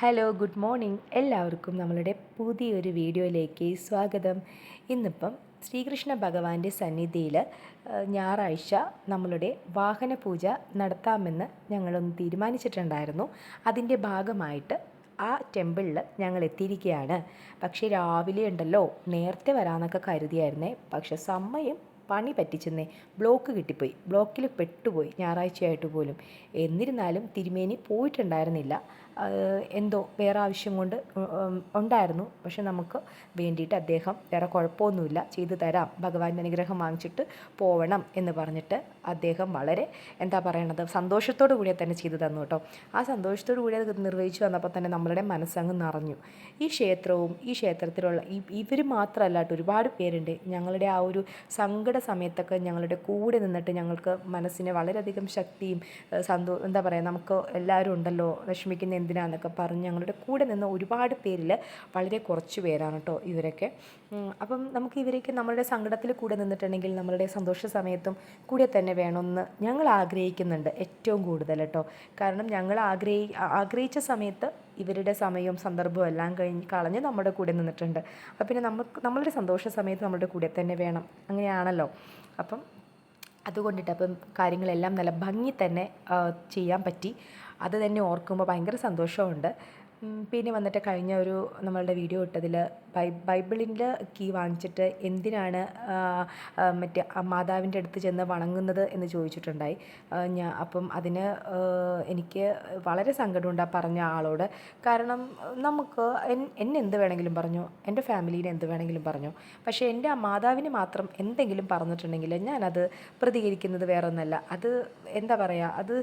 Hello good morning എല്ലാവർക്കും നമ്മളുടെ പുതിയൊരു വീഡിയോയിലേക്ക് സ്വാഗതം. ഇന്നിപ്പം ശ്രീകൃഷ്ണ ഭഗവാന്റെ സന്നിധിയിൽ ഞായറാഴ്ച നമ്മളുടെ വാഹന പൂജ നടത്താമെന്ന് ഞങ്ങളൊന്ന് തീരുമാനിച്ചിട്ടുണ്ടായിരുന്നു. അതിന്റെ ഭാഗമായിട്ട് ആ ടെമ്പിളിൽ ഞങ്ങൾ എത്തിയിരിക്കുകയാണ് പക്ഷേ രാവിലെ ഉണ്ടല്ലോ നേരത്തെ വരാമെന്നൊക്കെ കരുതിയായിരുന്നേ. പക്ഷെ സമയം പണി പറ്റിച്ചെന്നേ ബ്ലോക്ക് കിട്ടിപ്പോയി. ബ്ലോക്കിൽ പെട്ടുപോയി ഞായറാഴ്ചയായിട്ട് പോലും. എന്നിരുന്നാലും തിരുമേനി പോയിട്ടുണ്ടായിരുന്നില്ല. എന്തോ വേറെ ആവശ്യം കൊണ്ട് ഉണ്ടായിരുന്നു. പക്ഷെ നമുക്ക് വേണ്ടിയിട്ട് അദ്ദേഹം വേറെ കുഴപ്പമൊന്നുമില്ല. ചെയ്തു തരാം. ഭഗവാന്റെ അനുഗ്രഹം വാങ്ങിച്ചിട്ട് പോവണം എന്ന് പറഞ്ഞിട്ട് അദ്ദേഹം വളരെ എന്താ പറയണത് സന്തോഷത്തോടു കൂടി തന്നെ ചെയ്തു തന്നു കേട്ടോ. ആ സന്തോഷത്തോടു കൂടി അത് നിർവഹിച്ചു വന്നപ്പോൾ തന്നെ നമ്മളുടെ മനസ്സങ്ങ് നിറഞ്ഞു. ഈ ക്ഷേത്രവും ഈ ക്ഷേത്രത്തിലുള്ള ഇവർ മാത്രമല്ല കേട്ടോ ഒരുപാട് പേരുണ്ട്. ഞങ്ങളുടെ ആ ഒരു സങ്കട സമയത്തൊക്കെ ഞങ്ങളുടെ കൂടെ നിന്നിട്ട് ഞങ്ങൾക്ക് മനസ്സിന് വളരെയധികം ശക്തിയും സന്തോ എന്താ പറയുക നമുക്ക് എല്ലാവരും ഉണ്ടല്ലോ വിഷമിക്കുന്ന എന്തിനാന്നൊക്കെ പറഞ്ഞ് ഞങ്ങളുടെ കൂടെ നിന്ന് ഒരുപാട് പേരിൽ വളരെ കുറച്ച് പേരാണ് കേട്ടോ ഇവരൊക്കെ. അപ്പം നമുക്ക് ഇവരൊക്കെ നമ്മളുടെ സങ്കടത്തിൽ കൂടെ നിന്നിട്ടുണ്ടെങ്കിൽ നമ്മളുടെ സന്തോഷ സമയത്തും കൂടെ തന്നെ വേണമെന്ന് ഞങ്ങൾ ആഗ്രഹിക്കുന്നുണ്ട് ഏറ്റവും കൂടുതൽ കേട്ടോ കാരണം ഞങ്ങൾ ആഗ്രഹി ആഗ്രഹിച്ച സമയത്ത് ഇവരുടെ സമയവും സന്ദർഭവും എല്ലാം കഴിഞ്ഞ് കളഞ്ഞ് നമ്മുടെ കൂടെ നിന്നിട്ടുണ്ട്. അപ്പം പിന്നെ നമുക്ക് നമ്മളുടെ സന്തോഷ സമയത്ത് നമ്മുടെ കൂടെ തന്നെ വേണം. അങ്ങനെയാണല്ലോ. അപ്പം അതുകൊണ്ടിട്ട് അപ്പം കാര്യങ്ങളെല്ലാം നല്ല ഭംഗി തന്നെ ചെയ്യാൻ പറ്റി. അത് തന്നെ ഓർക്കുമ്പോൾ ഭയങ്കര സന്തോഷമുണ്ട്. പിന്നെ വന്നിട്ട് കഴിഞ്ഞ ഒരു നമ്മളുടെ വീഡിയോ ഇട്ടതിൽ ബൈ ബൈബിളിന്റെ കീ വാങ്ങിച്ചിട്ട് എന്തിനാണ് മറ്റേ മാതാവിന്റെ അടുത്ത് ചെന്ന് വണങ്ങുന്നത് എന്ന് ചോദിച്ചിട്ടുണ്ടായി. ഞാൻ അപ്പം അതിന് എനിക്ക് വളരെ സങ്കടമുണ്ട് ആ പറഞ്ഞ ആളോട്. കാരണം നമുക്ക് എന്നെ എന്ത് വേണമെങ്കിലും പറഞ്ഞു എന്റെ ഫാമിലീനെ എന്ത് വേണമെങ്കിലും പറഞ്ഞു. പക്ഷേ എന്റെ ആ മാതാവിന് മാത്രം എന്തെങ്കിലും പറഞ്ഞിട്ടുണ്ടെങ്കിൽ ഞാനത് പ്രതികരിക്കുന്നത് വേറെ ഒന്നല്ല അത് എന്താ പറയുക അത്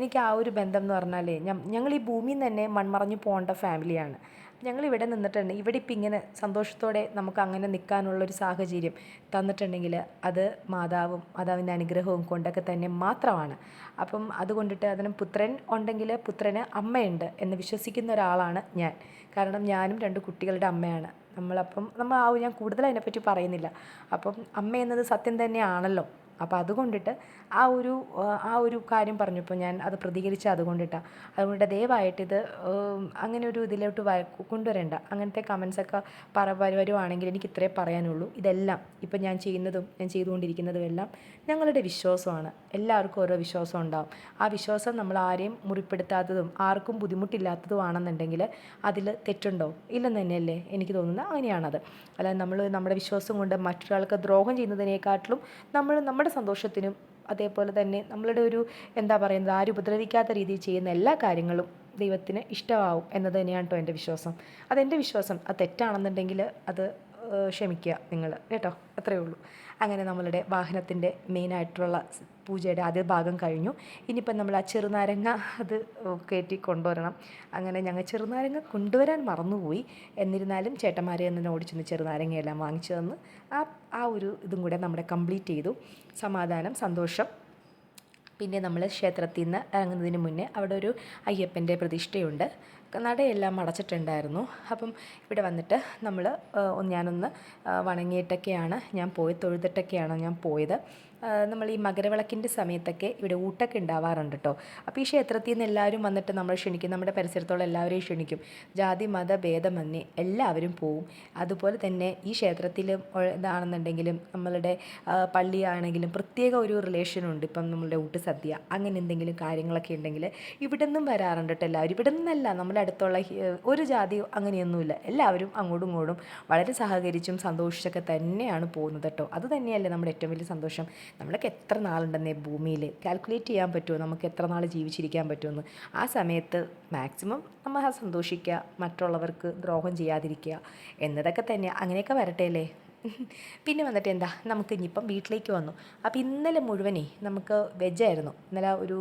എനിക്ക് ആ ഒരു ബന്ധം എന്ന് പറഞ്ഞാലേ ഞങ്ങൾ ഈ ഭൂമിയിൽ നിന്ന് തന്നെ മൺമറഞ്ഞു പോകേണ്ട ഫാമിലിയാണ്. ഞങ്ങൾ ഇവിടെ നിന്നിട്ടുണ്ട്. ഇവിടെ ഇപ്പം ഇങ്ങനെ സന്തോഷത്തോടെ നമുക്ക് അങ്ങനെ നിൽക്കാനുള്ളൊരു സാഹചര്യം തന്നിട്ടുണ്ടെങ്കിൽ അത് മാതാവും മാതാവിന്റെ അനുഗ്രഹവും കൊണ്ടൊക്കെ തന്നെ മാത്രമാണ്. അപ്പം അതുകൊണ്ടിട്ട് അതിന് പുത്രൻ ഉണ്ടെങ്കിൽ പുത്രന് അമ്മയുണ്ട് എന്ന് വിശ്വസിക്കുന്ന ഒരാളാണ് ഞാൻ. കാരണം ഞാനും രണ്ട് കുട്ടികളുടെ അമ്മയാണ്. നമ്മളപ്പം നമ്മൾ ആ ഞാൻ കൂടുതൽ അതിനെപ്പറ്റി പറയുന്നില്ല. അപ്പം അമ്മ എന്നത് സത്യം തന്നെയാണല്ലോ. അപ്പോൾ അതുകൊണ്ടിട്ട് ആ ഒരു ആ, ഒരു കാര്യം പറഞ്ഞപ്പോൾ ഞാൻ അത് പ്രതികരിച്ച അതുകൊണ്ടിട്ടാണ് അതുകൊണ്ട് ദയവായിട്ട് ഇത് അങ്ങനെ ഒരു ഇതിലോട്ട് കൊണ്ടുവരേണ്ട. അങ്ങനത്തെ കമൻസൊക്കെ പറ വരുവാണെങ്കിൽ എനിക്ക് ഇത്രേ പറയാനുള്ളൂ. ഇതെല്ലാം ഇപ്പം ഞാൻ ചെയ്യുന്നതും ഞാൻ ചെയ്തുകൊണ്ടിരിക്കുന്നതും എല്ലാം ഞങ്ങളുടെ വിശ്വാസമാണ്. എല്ലാവർക്കും ഓരോ വിശ്വാസം ഉണ്ടാവും. ആ വിശ്വാസം നമ്മൾ ആരെയും മുറിപ്പെടുത്താത്തതും ആർക്കും ബുദ്ധിമുട്ടില്ലാത്തതുമാണെന്നുണ്ടെങ്കിൽ അതിൽ തെറ്റുണ്ടോ? ഇല്ലെന്ന് തന്നെയല്ലേ എനിക്ക് തോന്നുന്നത്. അങ്ങനെയാണത്. അല്ലാതെ നമ്മൾ നമ്മുടെ വിശ്വാസം കൊണ്ട് മറ്റൊരാൾക്ക് ദ്രോഹം ചെയ്യുന്നതിനേക്കാട്ടിലും നമ്മൾ നമ്മുടെ സന്തോഷത്തിനും അതേപോലെ തന്നെ നമ്മളുടെ ഒരു എന്താ പറയുന്നത് ആരും ഉപദ്രവിക്കാത്ത രീതിയിൽ ചെയ്യുന്ന എല്ലാ കാര്യങ്ങളും ദൈവത്തിന് ഇഷ്ടമാവും എന്നത് തന്നെയാണ് കേട്ടോ എന്റെ വിശ്വാസം. അതെന്റെ വിശ്വാസം. അത് തെറ്റാണെന്നുണ്ടെങ്കിൽ അത് ക്ഷമിക്കുക നിങ്ങൾ കേട്ടോ? അത്രയേ ഉള്ളൂ. അങ്ങനെ നമ്മളുടെ വാഹനത്തിന്റെ മെയിനായിട്ടുള്ള പൂജയുടെ ആദ്യ ഭാഗം കഴിഞ്ഞു. ഇനിയിപ്പം നമ്മൾ ആ ചെറുനാരങ്ങ അത് കയറ്റി കൊണ്ടുവരണം. അങ്ങനെ ഞങ്ങൾ ചെറുനാരങ്ങ കൊണ്ടുവരാൻ മറന്നുപോയി. എന്നിരുന്നാലും ചേട്ടന്മാരെ തന്നെ ഓടിച്ചെന്ന് ചെറുനാരങ്ങയെല്ലാം വാങ്ങിച്ചു തന്ന് ആ ആ ഒരു ഇതും കൂടെ നമ്മുടെ കംപ്ലീറ്റ് ചെയ്തു. സമാധാനം സന്തോഷം. പിന്നെ നമ്മൾ ക്ഷേത്രത്തിൽ നിന്ന് ഇറങ്ങുന്നതിന് മുന്നേ അവിടെ ഒരു അയ്യപ്പന്റെ പ്രതിഷ്ഠയുണ്ട്. നടയെല്ലാം അടച്ചിട്ടുണ്ടായിരുന്നു. അപ്പം ഇവിടെ വന്നിട്ട് നമ്മൾ ഞാനൊന്ന് വണങ്ങിയിട്ടൊക്കെയാണ് ഞാൻ പോയി തൊഴുതിട്ടൊക്കെയാണ് ഞാൻ പോയത്. നമ്മൾ ഈ മകരവിളക്കിന്റെ സമയത്തൊക്കെ ഇവിടെ ഊട്ടൊക്കെ ഉണ്ടാവാറുണ്ട് കേട്ടോ അപ്പോൾ ഈ ക്ഷേത്രത്തിൽ നിന്ന് എല്ലാവരും വന്നിട്ട് നമ്മൾ ക്ഷണിക്കും നമ്മുടെ പരിസരത്തുള്ള എല്ലാവരെയും ക്ഷണിക്കും. ജാതി മത ഭേദമന്യേ എല്ലാവരും പോവും. അതുപോലെ തന്നെ ഈ ക്ഷേത്രത്തിൽ ഇതാണെന്നുണ്ടെങ്കിലും നമ്മളുടെ പള്ളിയാണെങ്കിലും പ്രത്യേക ഒരു റിലേഷനുണ്ട് ഇപ്പം നമ്മളുടെ ഊട്ട് സദ്യ അങ്ങനെ എന്തെങ്കിലും കാര്യങ്ങളൊക്കെ ഉണ്ടെങ്കിൽ ഇവിടെ നിന്നും വരാറുണ്ട് കേട്ടോ എല്ലാവരും. ഇവിടെ നിന്നല്ല നമ്മുടെ അടുത്തുള്ള ഒരു ജാതി അങ്ങനെയൊന്നുമില്ല. എല്ലാവരും അങ്ങോട്ടും ഇങ്ങോട്ടും വളരെ സഹകരിച്ചും സന്തോഷിച്ചൊക്കെ തന്നെയാണ് പോകുന്നത് കേട്ടോ അത് തന്നെയല്ലേ നമ്മുടെ ഏറ്റവും വലിയ സന്തോഷം. നമ്മളൊക്കെ എത്ര നാളുണ്ടെന്നേ ഭൂമിയിൽ കാൽക്കുലേറ്റ് ചെയ്യാൻ പറ്റുമോ? നമുക്ക് എത്ര നാൾ ജീവിച്ചിരിക്കാൻ പറ്റുമെന്ന്. ആ സമയത്ത് മാക്സിമം നമ്മൾ സന്തോഷിക്കുക മറ്റുള്ളവർക്ക് ദ്രോഹം ചെയ്യാതിരിക്കുക എന്നതൊക്കെ തന്നെ അങ്ങനെയൊക്കെ വരട്ടെ അല്ലേ? പിന്നെ വന്നിട്ട് എന്താ? നമുക്ക് ഇനിയിപ്പം വീട്ടിലേക്ക് വന്നു. അപ്പോൾ ഇന്നലെ മുഴുവനേ നമുക്ക് വെജായിരുന്നു ഇന്നലെ ഒരു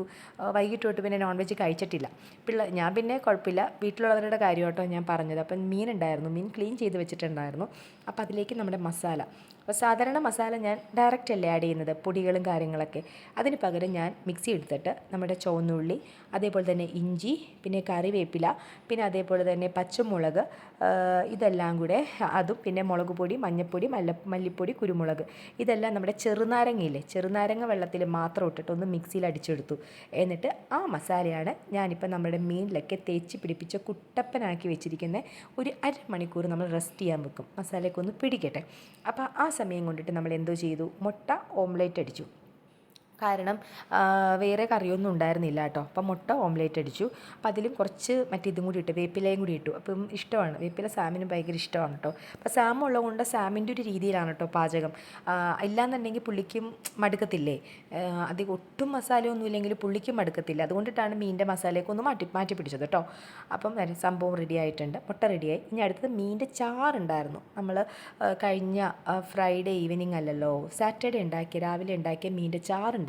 വൈകിട്ട് തൊട്ട് പിന്നെ നോൺ വെജ് കഴിച്ചിട്ടില്ല. പിള്ള ഞാൻ പിന്നെ കുഴപ്പമില്ല. വീട്ടിലുള്ളവരുടെ കാര്യമായിട്ടോ ഞാൻ പറഞ്ഞത്. അപ്പം മീൻ ഉണ്ടായിരുന്നു. മീൻ ക്ലീൻ ചെയ്ത് വെച്ചിട്ടുണ്ടായിരുന്നു. അപ്പോൾ അതിലേക്ക് നമ്മുടെ മസാല. അപ്പോൾ സാധാരണ മസാല ഞാൻ ഡയറക്റ്റ് അല്ലേ ആഡ് ചെയ്യുന്നത്? പൊടികളും കാര്യങ്ങളൊക്കെ. അതിന് പകരം ഞാൻ മിക്സി എടുത്തിട്ട് നമ്മുടെ ചുവന്നുള്ളി അതേപോലെ തന്നെ ഇഞ്ചി പിന്നെ കറിവേപ്പില പിന്നെ അതേപോലെ തന്നെ പച്ചമുളക് ഇതെല്ലാം കൂടെ അതും പിന്നെ മുളക് പൊടി മഞ്ഞൾപ്പൊടി മല്ല മല്ലിപ്പൊടി കുരുമുളക്. ഇതെല്ലാം നമ്മുടെ ചെറുനാരങ്ങയില്ലേ? ചെറുനാരങ്ങ വെള്ളത്തിൽ മാത്രം ഇട്ടിട്ട് ഒന്ന് മിക്സിയിൽ അടിച്ചെടുത്തു. എന്നിട്ട് ആ മസാലയാണ് ഞാനിപ്പോൾ നമ്മുടെ മീനിലൊക്കെ തേച്ച് പിടിപ്പിച്ച കുട്ടപ്പനാക്കി വെച്ചിരിക്കുന്ന ഒരു അരമണിക്കൂർ നമ്മൾ റെസ്റ്റ് ചെയ്യാൻ വെക്കും. മസാലയൊക്കെ ഒന്ന് പിടിക്കട്ടെ. അപ്പോൾ ആ സമയം കൊണ്ടിട്ട് നമ്മൾ എന്തോ ചെയ്തു? മുട്ട ഓംലേറ്റ് അടിച്ചു. കാരണം വേറെ കറിയൊന്നും ഉണ്ടായിരുന്നില്ല കേട്ടോ. അപ്പം മുട്ട ഓംലേറ്റ് അടിച്ചു. അപ്പം അതിലും കുറച്ച് മറ്റേ ഇതും കൂടി ഇട്ടു. വേപ്പിലയും കൂടി ഇട്ടു. അപ്പം ഇഷ്ടമാണ്. വേപ്പില സാമിനും ഭയങ്കര ഇഷ്ടമാണ് കേട്ടോ. അപ്പം സാം ഉള്ളതുകൊണ്ട് സാമിന്റെ ഒരു രീതിയിലാണ് കേട്ടോ പാചകം. ഇല്ലാന്നുണ്ടെങ്കിൽ പുള്ളിക്കും മടുക്കത്തില്ലേ? അത് ഒട്ടും മസാലയൊന്നും ഇല്ലെങ്കിൽ പുള്ളിക്കും മടുക്കത്തില്ല. അതുകൊണ്ടിട്ടാണ് മീന്റെ മസാലയൊക്കെ ഒന്ന് മാറ്റി മാറ്റി പിടിച്ചത് കേട്ടോ. അപ്പം സംഭവം റെഡി ആയിട്ടുണ്ട്. മുട്ട റെഡിയായി ഇനി അടുത്തത് മീന്റെ ചാറുണ്ടായിരുന്നു. നമ്മൾ കഴിഞ്ഞ ഫ്രൈഡേ ഈവനിങ് അല്ലല്ലോ സാറ്റർഡേ ഉണ്ടാക്കിയ രാവിലെ ഉണ്ടാക്കിയ മീന്റെ ചാറുണ്ടായിരുന്നു.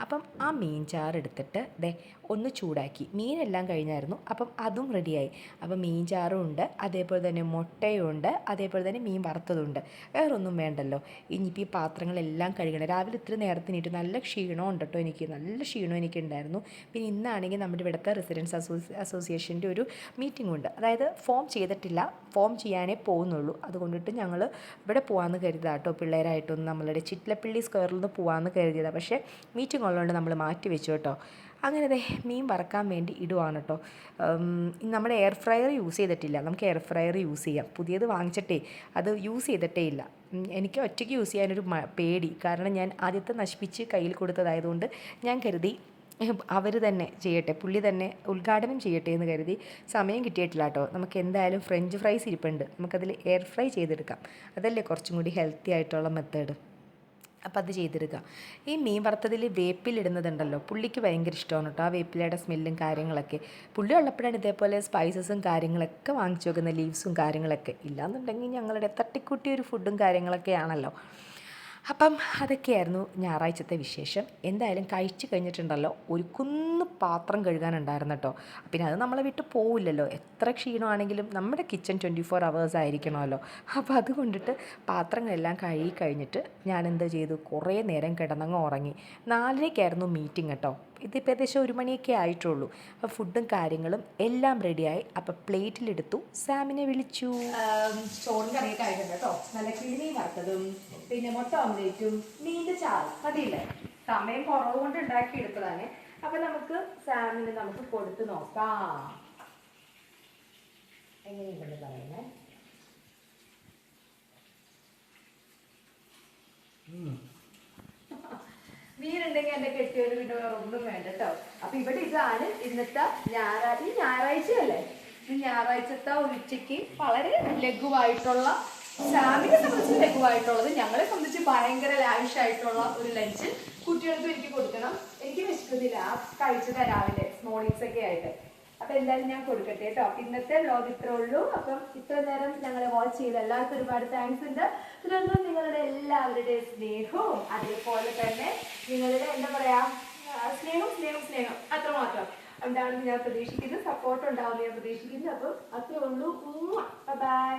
അപ്പം ആ മീൻ ചാറ് എടുത്തിട്ട് ദേ ഒന്ന് ചൂടാക്കി. മീനെല്ലാം കഴിഞ്ഞായിരുന്നു. അപ്പം അതും റെഡിയായി. അപ്പം മീൻ ചാറും ഉണ്ട്. അതേപോലെ തന്നെ മുട്ടയുണ്ട് അതേപോലെ തന്നെ മീൻ വറുത്തതുണ്ട് വേറൊന്നും വേണ്ടല്ലോ. ഇനിയിപ്പോൾ ഈ പാത്രങ്ങളെല്ലാം കഴുകണം. രാവിലെ ഇത്ര നേരത്തെ നീട്ട് നല്ല ക്ഷീണം ഉണ്ട് കേട്ടോ എനിക്ക്. നല്ല ക്ഷീണം എനിക്കുണ്ടായിരുന്നു പിന്നെ ഇന്നാണെങ്കിൽ നമ്മുടെ ഇവിടുത്തെ റെസിഡൻസ് അസോസി അസോസിയേഷന്റെ ഒരു മീറ്റിംഗ് ഉണ്ട്. അതായത് ഫോം ചെയ്തിട്ടില്ല. ഫോം ചെയ്യാനേ പോകുന്നുള്ളൂ. അതുകൊണ്ടിട്ട് ഞങ്ങൾ ഇവിടെ പോകാമെന്ന് കരുതാം കേട്ടോ പിള്ളേരായിട്ടൊന്ന്. നമ്മളുടെ ചിറ്റലപ്പള്ളി സ്ക്വയറിൽ നിന്ന് പോകാമെന്ന് കരുതിയതാണ് പക്ഷേ മീറ്റിംഗ് ഉള്ളതുകൊണ്ട് നമ്മൾ മാറ്റി വെച്ചു കേട്ടോ. അങ്ങനെ അതെ മീൻ വറക്കാൻ വേണ്ടി ഇടുവാണ് കേട്ടോ നമ്മൾ എയർ ഫ്രയർ യൂസ് ചെയ്തിട്ടില്ല. നമുക്ക് എയർ ഫ്രയർ യൂസ് ചെയ്യാം. പുതിയത് വാങ്ങിച്ചിട്ടേ അത് യൂസ് ചെയ്തിട്ടേ ഇല്ല. എനിക്ക് ഒറ്റയ്ക്ക് യൂസ് ചെയ്യാനൊരു പേടി. കാരണം ഞാൻ ആദ്യത്തെ നശിപ്പിച്ച് കയ്യിൽ കൊടുത്തതായതുകൊണ്ട് ഞാൻ കരുതി അവർ തന്നെ ചെയ്യട്ടെ പുള്ളി തന്നെ ഉദ്ഘാടനം ചെയ്യട്ടെ എന്ന് കരുതി സമയം കിട്ടിയിട്ടില്ല കേട്ടോ നമുക്ക് എന്തായാലും ഫ്രഞ്ച് ഫ്രൈസ് ഇരിപ്പുണ്ട്. നമുക്കതിൽ എയർ ഫ്രൈ ചെയ്തെടുക്കാം. അതല്ലേ കുറച്ചും കൂടി ഹെൽത്തി ആയിട്ടുള്ള മെത്തേഡ് അപ്പോൾ അത് ചെയ്തെടുക്കുക ഈ മീൻ വറുത്തതിൽ വേപ്പിലിടുന്നതുണ്ടല്ലോ പുള്ളിക്ക് ഭയങ്കര ഇഷ്ടമാണ് കേട്ടോ ആ വേപ്പിലയുടെ സ്മെല്ലും കാര്യങ്ങളൊക്കെ. പുള്ളി ഉള്ളപ്പോഴാണ് ഇതേപോലെ സ്പൈസസും കാര്യങ്ങളൊക്കെ വാങ്ങിച്ചു വെക്കുന്ന ലീവ്സും കാര്യങ്ങളൊക്കെ. ഇല്ലാന്നുണ്ടെങ്കിൽ ഞങ്ങളുടെ തട്ടിക്കൂട്ടി ഒരു ഫുഡും കാര്യങ്ങളൊക്കെ ആണല്ലോ അപ്പം അതൊക്കെയായിരുന്നു ഞായറാഴ്ചത്തെ വിശേഷം. എന്തായാലും കഴിച്ചു കഴിഞ്ഞിട്ടുണ്ടല്ലോ. ഒരു കുന്ന് പാത്രം കഴുകാനുണ്ടായിരുന്നു കേട്ടോ. പിന്നെ അത് നമ്മളെ വിട്ട് പോവില്ലല്ലോ. എത്ര ക്ഷീണമാണെങ്കിലും നമ്മുടെ കിച്ചൺ ട്വന്റി ഫോർ അവേഴ്സ് ആയിരിക്കണമല്ലോ. അപ്പോൾ അതുകൊണ്ടിട്ട് പാത്രങ്ങളെല്ലാം കഴുകി കഴിഞ്ഞിട്ട് ഞാൻ എന്താ ചെയ്തു? കുറേ നേരം കിടന്നങ്ങ് ഉറങ്ങി. നാലരയ്ക്കായിരുന്നു മീറ്റിംഗ് കേട്ടോ. ഇതിപ്പോൾ ഏകദേശം ഒരു മണിയൊക്കെ ആയിട്ടുള്ളൂ. അപ്പോൾ ഫുഡും കാര്യങ്ങളും എല്ലാം റെഡിയായി അപ്പോൾ പ്ലേറ്റിലെടുത്തു. സാമിനെ വിളിച്ചു. ചോറും കറിയൊക്കെ ആയിട്ടുണ്ട് കേട്ടോ. നല്ല കിളിമീൻ വറുത്തതും പിന്നെ മുട്ട ഓംലേറ്റും മീന്റെ ചാറും. മതിയില്ലേ? സമയം കുറവ് കൊണ്ട് ഉണ്ടാക്കി എടുത്തതാണ് അപ്പം നമുക്ക് സാമിന് നമുക്ക് കൊടുത്ത് നോക്കാം. എങ്ങനെയുണ്ടെന്ന് പറയുന്നത് എന്റെ കെട്ടിയൊരു പിന്നെ വേറെ ഒന്നും വേണ്ട കേട്ടോ അപ്പൊ ഇവിടെ ഇതാണ് ഇന്നത്തെ ഞായറാഴ്ച ഈ ഞായറാഴ്ചയല്ലേ ഈ ഞായറാഴ്ചത്തെ ഉച്ചയ്ക്ക് വളരെ ലഘുവായിട്ടുള്ള ഫാമിലിയെ സംബന്ധിച്ച് ലഘുവായിട്ടുള്ളത് ഞങ്ങളെ സംബന്ധിച്ച് ഭയങ്കര ലാവിഷായിട്ടുള്ള ഒരു ലഞ്ച് കുട്ടികൾക്ക് എനിക്ക് കൊടുക്കണം. എനിക്ക് വിശക്കുന്നില്ല. ആ കഴിച്ചത് രാവിലെ മോർണിംഗ്സ് ഒക്കെ ആയിട്ട്. അപ്പൊ എന്തായാലും ഞാൻ കൊടുക്കട്ടെ കേട്ടോ. ഇന്നത്തെ വ്ലോഗ് ഇത്രേ ഉള്ളൂ. അപ്പം ഇത്ര നേരം ഞങ്ങളെ വാച്ച് ചെയ്ത എല്ലാവർക്കും ഒരുപാട് താങ്ക്സ് ഉണ്ട്. തുടർന്ന് നിങ്ങളുടെ എല്ലാവരുടെയും സ്നേഹവും അതേപോലെ തന്നെ നിങ്ങളുടെ എന്താ പറയാ സ്നേഹം സ്നേഹം സ്നേഹം അത്രമാത്രം. ഉണ്ടാവുമെന്ന് ഞാൻ പ്രതീക്ഷിക്കുന്നു സപ്പോർട്ട് ഉണ്ടാവുമെന്ന് ഞാൻ പ്രതീക്ഷിക്കുന്നു. അപ്പം അത്രേ ഉള്ളൂ. ബൈ